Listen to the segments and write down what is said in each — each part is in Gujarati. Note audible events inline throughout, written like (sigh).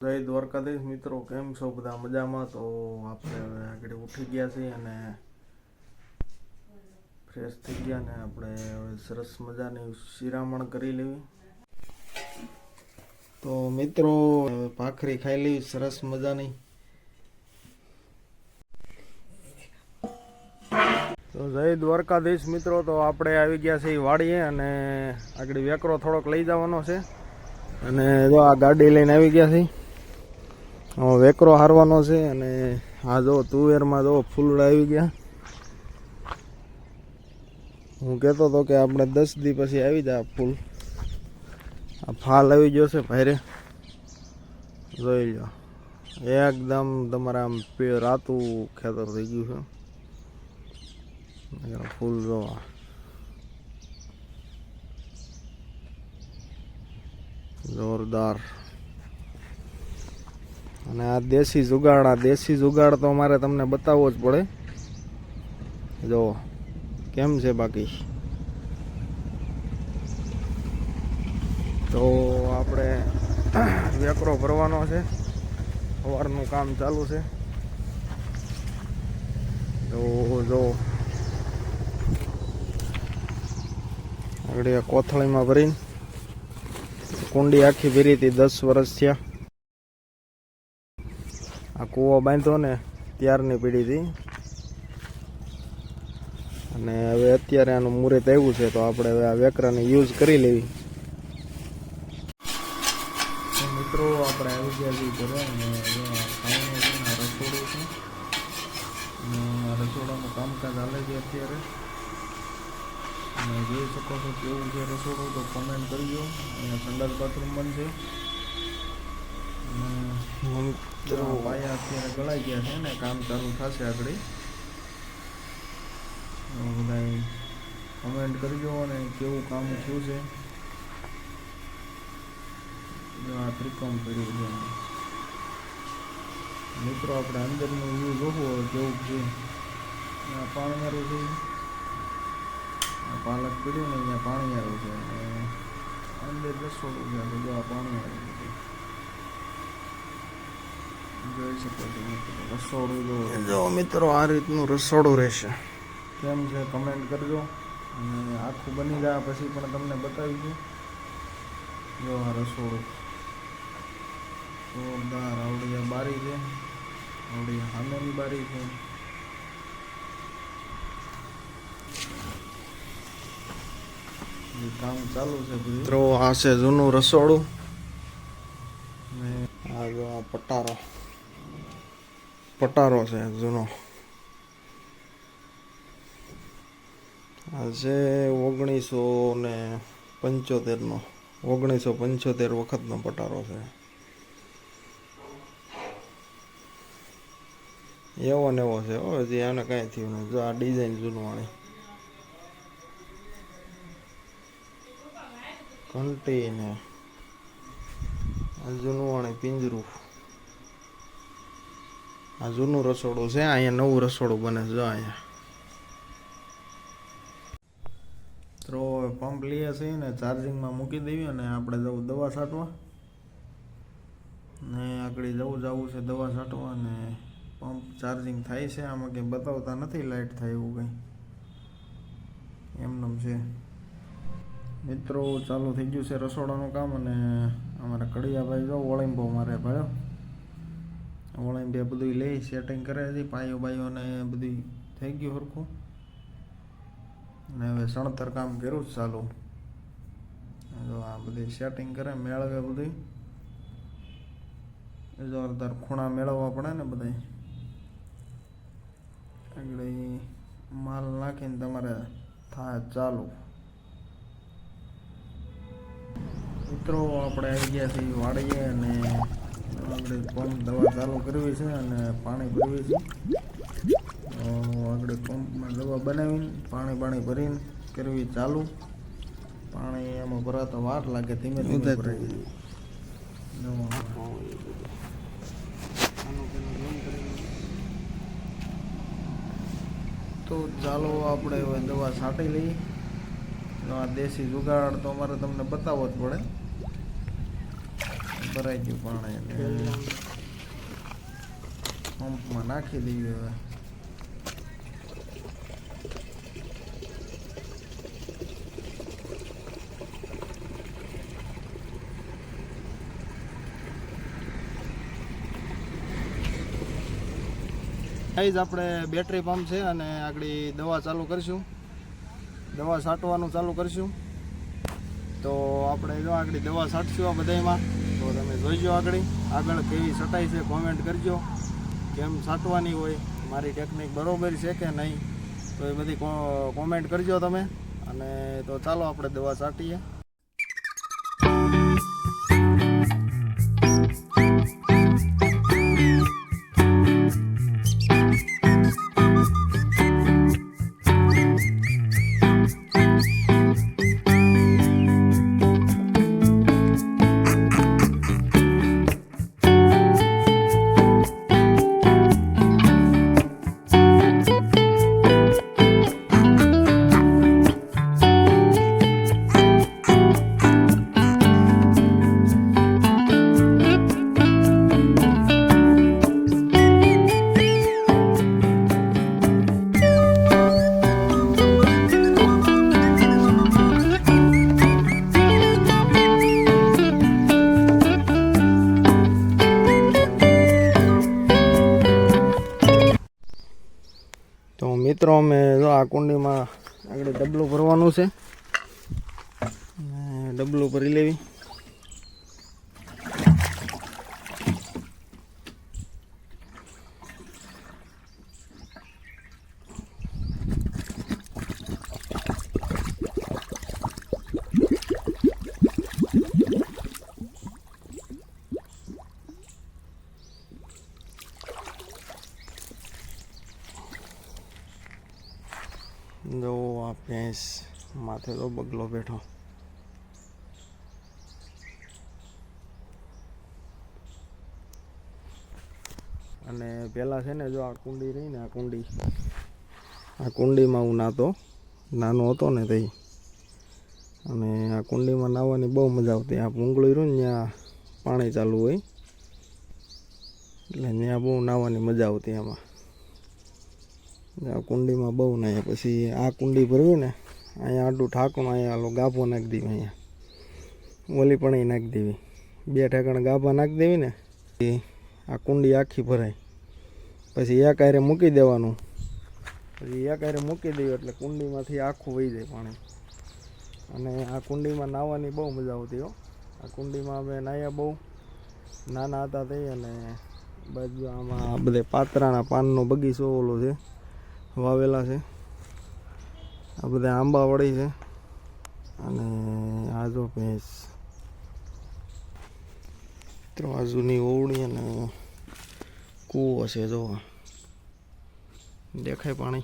જય દ્વારકાધીશ મિત્રો, કેમ છો બધા મજામાં? તો આપણે હવે આગળ ઉઠી ગયા છીએ અને ફ્રેશ થઈ ગયા ને આપણે હવે સરસ મજાની શિરામણ કરી લેવી. તો મિત્રો ભાખરી ખાઈ લેવી, સરસ મજાની. તો જય દ્વારકાધીશ મિત્રો, તો આપણે આવી ગયા છીએ વાડીએ અને આગળ વેકરો થોડોક લઈ જવાનો છે. અને જો આ ગાડી લઈને આવી ગયા છીએ. વેકરો હારવાનો છે અને આ જો તુવેરમાં જો ફૂલડા આવી ગયા. હું કહેતો હતો કે આપણે દસ દી પછી આવી જાય ફૂલ. આ ફાલ આવી ગયો છે ભાઈરે. જોઈ લો એકદમ તમારા આમ રાતું ખેતર થઈ ગયું છે. ફૂલ જોવા જોરદાર. અને આ દેશી જુગાડ આ દેશી જુગાડ તો મારે તમને બતાવવો જ પડે. જો કેમ છે બાકી? તો આપણે વેકરો ભરવાનો છે. સવારનું કામ ચાલુ છે. તો જો, આગળ કોથળીમાં ભરીને કુંડી આખી ભરી હતી, દસ વર્ષ થયા. આ કૂવો બાંધ્યો ને ત્યારની પીઢીથી અને હવે અત્યારે આનું મુહૂર્ત આવ્યું છે, તો આપણે હવે આ વેકરાને યુઝ કરી લેવી. મિત્રો, આપણે આવી અને રસોડું છે. રસોડાનું કામકાજ હાલે છે અત્યારે. અને જોઈ શકો છો કેવું છે રસોડું, તો કમેન્ટ કરજો. અહીંયા સંડાસ બાથરૂમ અને પાયા અત્યારે ગળાઈ ગયા છે ને કામ ચાલુ થશે આગળ બધા કમેન્ટ કરજો અને કેવું કામ થયું છે આ ત્રિકોણ કર્યું છે મિત્રો આપણે અંદરનું વ્યૂ જોવું કેવું છે આ પાણીયારું છે પાલક પીડ્યું ને અહીંયા પાણીયારું છે અંદર રસોડું છે જો આ પાણીયારું છે જોઈ શકો છો મિત્રો રસોડું જો મિત્રો આ રીતનું રસોડું રહેશે. કેમ છે કમેન્ટ કરજો. અને આખું બની જાય પછી પણ તમને બતાવીશું. જો આ રસોડું. જોરદાર આવડી બારી છે. આવડી હામેની બારી છે. કામ ચાલુ છે મિત્રો આ છે જૂનું રસોડું ને આ જો આ પટારો પટારો છે, જૂનો. આ છે ઓગણીસો ને પંચોતેરનો, ઓગણીસો પંચોતેર વખતનો પટારો છે. એવો ને એવો છે, હો, હજી આને કાંઈ થયું નહીં. જો આ ડિઝાઇન જૂનવાળી. ઘંટી ને જૂનવાણી પિંજરું. આ જૂનું રસોડું છે, અહીંયા નવું રસોડું બને છે, જો અહીંયા. તો પંપ લઈએ છીએ ને ચાર્જિંગમાં મૂકી દેવી અને આપણે જવું દવા છાંટવા. ને આગળ જવું જવું છે દવા છાંટવા અને પંપ ચાર્જિંગ થાય છે, આમાં કંઈ બતાવતા નથી લાઇટ થાય એવું કંઈ. એમનેમ છે. મિત્રો, ચાલુ થઈ ગયું છે રસોડાનું કામ અને અમારા કડિયાભાઈ જો ઓળીંબો મારે ભાઈ ઓળીંબે બધું લઈ સેટિંગ કરે છે, પાયો બાયો ને બધું થઈ ગયું સરખું. અને હવે સણતર કામ કર્યું જ ચાલુ. જો આ બધી સેટિંગ કરે, મેળવે બધું જોરદાર ખૂણા મેળવવા પડે ને બધા આગળ માલ નાખીને તમારે થાય ચાલુ. મિત્રો, આપણે આવી ગયા છીએ વાડીએ અને આપણે પંપ દવા ચાલુ કરવી છે અને પાણી ભરવી છે. આપણે આગળ પંપમાં દવા બનાવીને પાણી પાણી ભરીને કરવી ચાલુ. પાણી એમાં ભરાતા વાર લાગે ધીમે ધીમે ભરાઈ. તો ચાલો આપણે હવે દવા છાંટી લઈએ. આ દેશી જુગાડ તો અમારે તમને બતાવવો જ પડે. ભરાઈ ગયું પાણી પંપમાં નાખી દઈએ હવે. ગાઈઝ આપણે બેટરી પંપ છે અને આગળ દવા ચાલુ કરીશું. દવા છાંટવાનું ચાલુ કરીશું. તો આપણે જો આગળ દવા છાંટશું આ બધામાં તો તમે જોઈજો આગળ. આગળ કેવી સટાઈ છે કોમેન્ટ કરજો. કેમ સાટવાની હોય, મારી ટેકનિક બરાબર છે કે નહીં, તો એ બધી કોમેન્ટ કરજો તમે. અને તો ચાલો આપણે દવા છાંટીએ. મિત્રો અમે જો આ કુંડીમાં આગળ ડબલું ભરવાનું છે. ડબલું ભરી લેવી જો આ ભેંસ માથે તો બગલો બેઠો. અને પહેલાં છે ને જો આ કુંડી રહી ને આ કુંડી, આ કુંડીમાં હું નાતો, નાનો હતો ને તઈ. અને આ કુંડીમાં નાહવાની બહુ મજા આવતી. આ પૂંગળું રહ્યું ને ત્યાં પાણી ચાલુ હોય, એટલે ત્યાં બહુ નાહવાની મજા આવતી એમાં આ કુંડીમાં બહુ નાહ્યા પછી આ કુંડી ભરવી ને અહીંયા આડું ઠાકણું, અહીંયા ઓલો ગાભો નાખી દેવી અહીંયા. ઓલી પણ અહીં નાખી દેવી. બે ઠેકાણે ગાભા નાખી દેવી ને એ આ કુંડી આખી ભરાય. પછી એક હારે મૂકી દેવાનું. પછી એક હારે મૂકી દેવું એટલે કુંડીમાંથી આખું વહી જાય પાણી. અને આ કુંડીમાં નાહવાની બહુ મજા આવતી હો. આ કુંડીમાં અમે નાહ્યા બહુ. નાના હતા તે અને બાજુ આમાં બધે પાતરાના પાનનો બગીચો ઓલો છે, વાવેલા છે. આ બધા આંબા વળી છે. અને આ જો ભેંસ. મિત્રો, આ જૂની ઓવડી અને કૂવો છે, જો. દેખાય પાણી.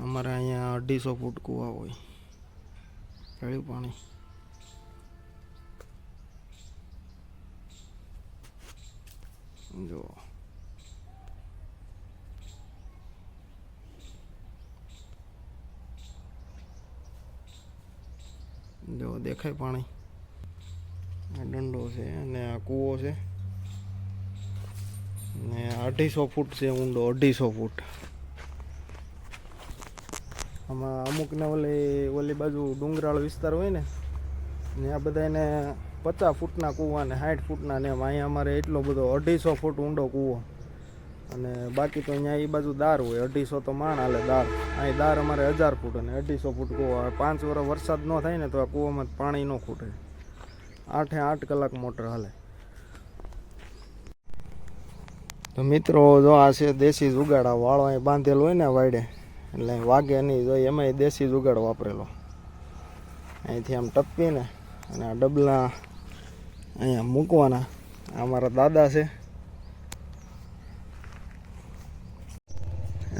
અમારે અહીંયા અઢીસો ફૂટ કૂવા હોય. કયું પાણી. જો. જો દેખાય પાણી. આ દંડો છે અને આ કૂવો છે. ને અઢીસો ફૂટ છે ઊંડો, અઢીસો ફૂટ. આમાં અમુકને ઓલી ઓલી બાજુ ડુંગરાળ વિસ્તાર હોય ને ને આ બધા એને પચાસ ફૂટના કૂવા ને સાઠ ફૂટના ને એમ. અહીંયા અમારે એટલો બધો અઢીસો ફૂટ ઊંડો કૂવો. અને બાકી તો અહીંયા એ બાજુ દાર હોય, અઢીસો તો માણ હાલે દાર. અહીં દાર અમારે હજાર ફૂટ અને અઢીસો ફૂટ કૂવો પાંચ વર્ષ વરસાદ ન થાય ને તો આ કૂવામાં પાણી ન ખૂટે. આઠે આઠ કલાક મોટર હાલે. તો મિત્રો, જો આ છે દેશી જુગાડા વાળો અહીં બાંધેલો હોય ને વાડે એટલે વાગે નહીં, જો એમાંય દેશી જુગાડ વાપરેલો. અહીંથી આમ ટપકીને અને આ ડબલા અહીંયા મૂકવાના. આ અમારા દાદા છે.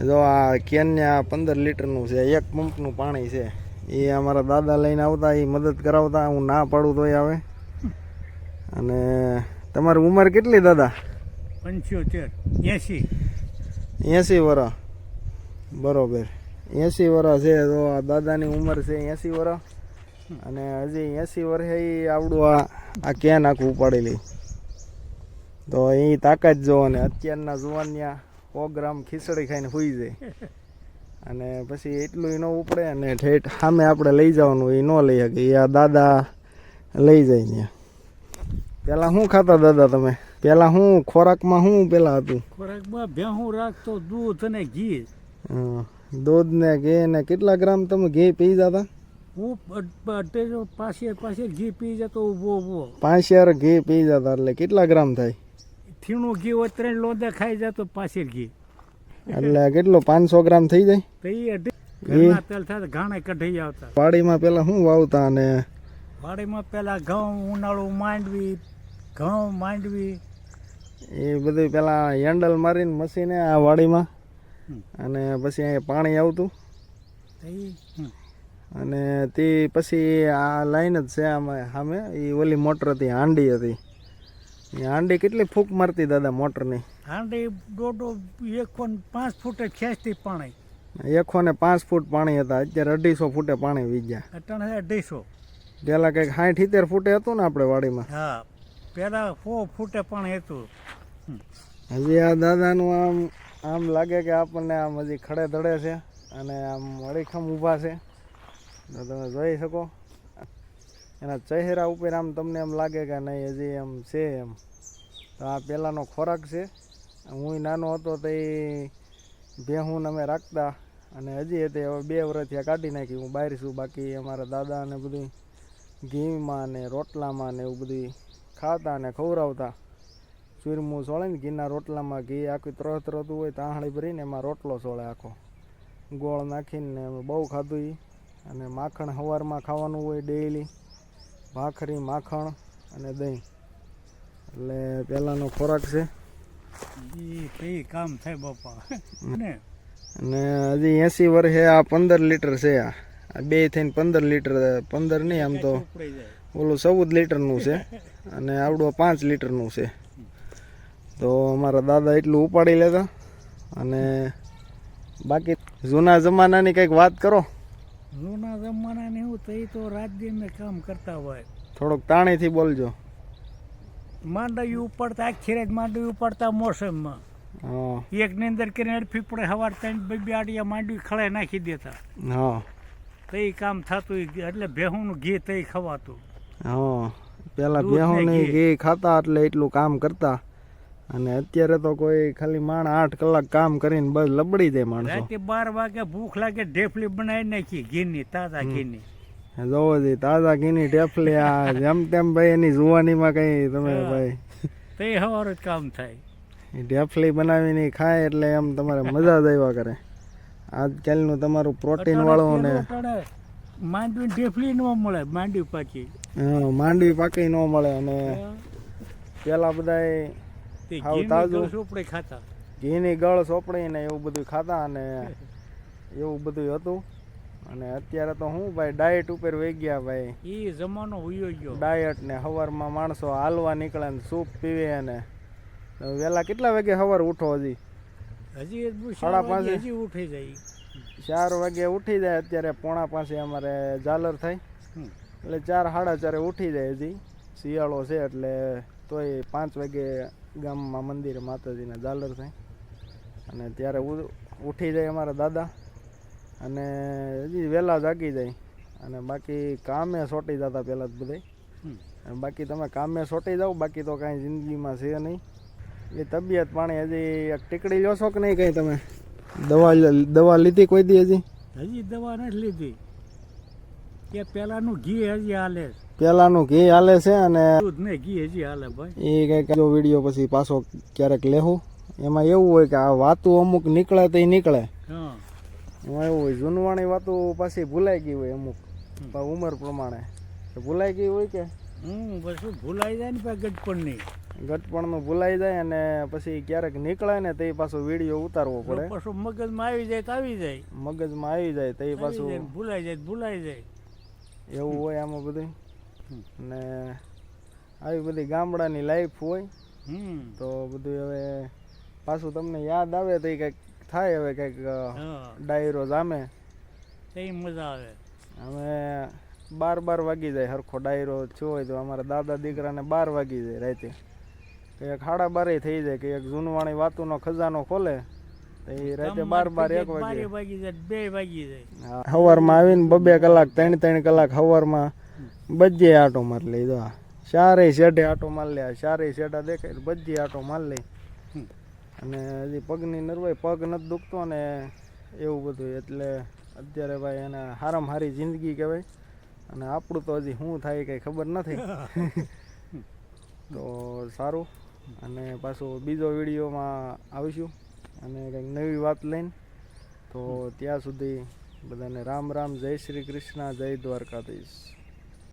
જો આ કેન આ પંદર લીટરનું છે એક પંપનું પાણી છે. એ અમારા દાદા લઈને આવતા એ મદદ કરાવતા હું ના પાડું તોય આવે. અને તમારી ઉંમર કેટલી દાદા? પંચોતેર એસી. એંસી વર્ષ બરોબર. એંસી વર્ષ છે તો આ દાદાની ઉંમર છે એંસી વર્ષ અને હજી એસી વર્ષે એ આવડું આ આ કેન આખું ઉપાડેલી. તો એ તાકાત જો ને અત્યારના જુવાનિયા સો ગ્રામ ખીચડી ખાઈને સુઈ જાય. અને પછી એટલું ન ઉપડે અને ઠેઠ સામે આપણે લઈ જવાનું એ ન લઈ શકે એ આ દાદા લઈ જાય ત્યાં. પેલા શું ખાતા દાદા તમે? પેલા શું ખોરાકમાં શું પેલા હતું? ખોરાકમાં ભેહું રાખતો દૂધ અને ઘી. હં, દૂધ ને ઘી ને કેટલા ગ્રામ તમે ઘી પી જતા? હું પાસે પાસે ઘી પી જતો ઊભો ઊભો. પાંચ યાર ઘી પી જતા એટલે કેટલા ગ્રામ થાય? થીણું ઘી હોય ત્રણ લોંદા ખાઈ જતો પાછી ઘી. એટલે કેટલો? પાંચસો ગ્રામ થઈ જાય? તો એ અઢી તેલ થાય ઘાણે કઢાઈ આવતા. વાડીમાં પેલા શું વાવતા અને? વાડીમાં પેલા ઘઉં ઉનાળું માંડવી ઘઉં માંડવી. એ બધું પેલા હેન્ડલ મારીને મશીને આ વાડીમાં. અને પછી અહીંયા પાણી આવતું. અને તે પછી આ લાઈન જ છે આમાં સામે. એ ઓલી મોટર હતી હાંડી હતી. હાંડી કેટલી ફૂંક મારતી દાદા મોટરની? હાંડી દોઢો એકસો પાંચ ફૂટે ખેંચતી પાણી. એકસો ને પાંચ ફૂટ પાણી હતા અત્યારે અઢીસો ફૂટે પાણી વીજ્યા. અટાણે અઢીસો. પેલા કંઈક સાઠ સિત્તેર ફૂટે હતું ને આપણે વાડીમાં? હા પેલા સો ફૂટે પાણી હતું. હજી આ દાદાનું આમ આમ લાગે કે આપણને આમ હજી ખડે ધડે છે અને આમ અડીખમ ઊભા છે. તો તમે જોઈ શકો. એના ચહેરા ઉપર આમ તમને એમ લાગે કે નહીં, હજી એમ છે એમ. તો આ પહેલાંનો ખોરાક છે. હું નાનો હતો તો એ ભેહું અમે રાખતા અને હજી હતી, હવે બે વર્ષથી કાઢી નાખી. હું બહાર છું, બાકી અમારા દાદા ને બધું ઘીમાં ને રોટલામાં ને એવું બધું ખાતા ને ખવડાવતા. ચૂરમું સોળે ને ઘીના રોટલામાં ઘી આખું ત્રહ ત્રહતું હોય, તાહળી ભરીને એમાં રોટલો સોળે આખો. ગોળ નાખીને બહુ ખાધું અને માખણ સવારમાં ખાવાનું હોય ડેઈલી ભાખરી માખણ અને દહીં. એટલે પહેલાંનો ખોરાક છે. કામ થાય બાપા? અને હજી એંસી વર્ષે આ પંદર લીટર છે આ. આ બે થઈને પંદર લીટર પંદર નહીં આમ તો ઓલું ચૌદ લીટરનું છે અને આવડું પાંચ લીટરનું છે. તો અમારા દાદા એટલું ઉપાડી લેતા અને બાકી જૂના જમાનાની કંઈક વાત કરો. જૂના જમાના ને એવું એ તો રાત દિન કામ કરતા હોય. થોડોક તાણેથી બોલજો. માંડવી ઉપાડતા આખી રાત માંડવી ઉપાડતા મોસમમાં. એક ની અંદર કરીને અડફી પડે સવાર ત્રણ બે બે આડિયા માંડવી ખળે નાખી દેતા. હા. તો એ કામ થતું એટલે ભેહુંનું ઘી તઈ ખવાતું. હા. પેલા ભેહું. ઘી ખાતા એટલે એટલું કામ કરતા. અને અત્યારે તો કોઈ ખાલી માણ આઠ કલાક કામ કરીને બસ લબડી જાય માણસ. રાતે બાર વાગે ભૂખ લાગે ઢેફલી બનાવી નાખી ઘીની તાજા ઘીની. જોવો જી તાજા ઘીની ઢેફલી આ જેમ તેમ ભાઈ એની જુવાનીમાં કઈ તમે ભાઈ તો એ સવાર જ કામ થાય. ઢેફલી બનાવીને ખાય એટલે એમ તમારે મજા જ આવ્યા કરે. આજકાલનું તમારું પ્રોટીન વાળું ને માંડવી ઢેફલી ન મળે માંડવી પાકી. હા, માંડવી પાકી ન મળે અને પેલા બધાય તે ઘીની તાજું. ગળસ ખાતા. ઘીની ગળ સોપડી ને એવું બધું ખાતા અને એવું બધું હતું. અને અત્યારે તો હું ભાઈ ડાયટ ઉપર વહી ગયા ભાઈ. એ જમાનો ઉયો ગયો. ડાયટ ને સવારમાં માણસો હાલવા નીકળે ને સૂપ પીવે ને વેલા કેટલા વાગે સવાર ઉઠો હજી? હજી સાડા પાંચ? હજી ઉઠી જાય. ચાર વાગે ઉઠી જાય અત્યારે પોણા પાસે અમારે ઝાલર થાય એટલે ચાર સાડા ચારે ઉઠી જાય હજી. શિયાળો છે એટલે તોય પાંચ વાગે ગામમાં મંદિરે માતાજીના ઝાલર થાય અને ત્યારે ઉઠી જાય અમારા દાદા અને હજી વહેલા જાગી જાય. અને બાકી કામે સોટી જતા પહેલાં જ બધે. અને બાકી તમે કામે સોટી જાઓ બાકી તો કાંઈ જિંદગીમાં છે નહીં. એ તબિયત પાણી હજી એક ટીકડી લો છો કે નહીં કંઈ તમે? દવા દવા લીધી કોઈ દી હજી? હજી દવા નથી લીધી. કે પેલાનું ઘી હજી હાલે છે. ઘી હાલે છે અને દૂધ ને ઘી હજી હાલે ભાઈ. એ કઈ જો વીડિયો પછી પાછો ક્યારેક લેવું એમાં એવું હોય કે આ વાતું અમુક નીકળે તો નીકળે. એમાં એવું હોય જૂનવાણી વાતું પાછી ભૂલાઈ ગઈ હોય અમુક. ઉંમર પ્રમાણે. ભૂલાઈ ગઈ હોય કે? હું પછી ભૂલાઈ જાય ને પછી ગટપણ નહીં. ગટપણનું ભૂલાઈ જાય અને પછી ક્યારેક નીકળે ને તે પાછો વીડિયો ઉતારવો પડે. પાછું મગજમાં આવી જાય તો આવી જાય. મગજમાં આવી જાય તે પાછું ભૂલાઈ જાય ભૂલાઈ જાય. એવું હોય આમાં બધું. ને આવી બધી ગામડાની લાઈફ હોય તો બધું હવે પાછું તમને યાદ આવે તો એ કંઈક થાય હવે કંઈક ડાયરો જામે. એ મજા આવે. અમે બાર બાર વાગી જાય હરખો ડાયરો થયો હોય તો અમારા દાદા દીકરાને બાર વાગી જાય રાતે. કંઈક સાડા બારે થઈ જાય કે એક જૂનવાણી વાતુનો ખજાનો ખોલે એ રાતે બાર બાર એક વાગે. વાગી જાય બે વાગી જાય. સવારમાં આવીને બબે કલાક ત્રણ ત્રણ કલાક સવારમાં બજે આટો માર લઈ દો ચારે શેઠે આટો માર લે ચારે શેઠા દેખાય બધી આટો માર લે. અને હજી પગની નરવાઈ પગ નથી દુખતો ને એવું બધું. એટલે અત્યારે ભાઈ એને હારામાં હારી જિંદગી કહેવાય. અને આપણું તો હજી શું થાય કંઈ ખબર નથી. (laughs) તો સારું. અને પાછું બીજો વિડીયોમાં આવીશું. અને કંઈક નવી વાત લઈને, તો ત્યાં સુધી બધાને રામ રામ, જય શ્રી કૃષ્ણ, જય દ્વારકાધીશ.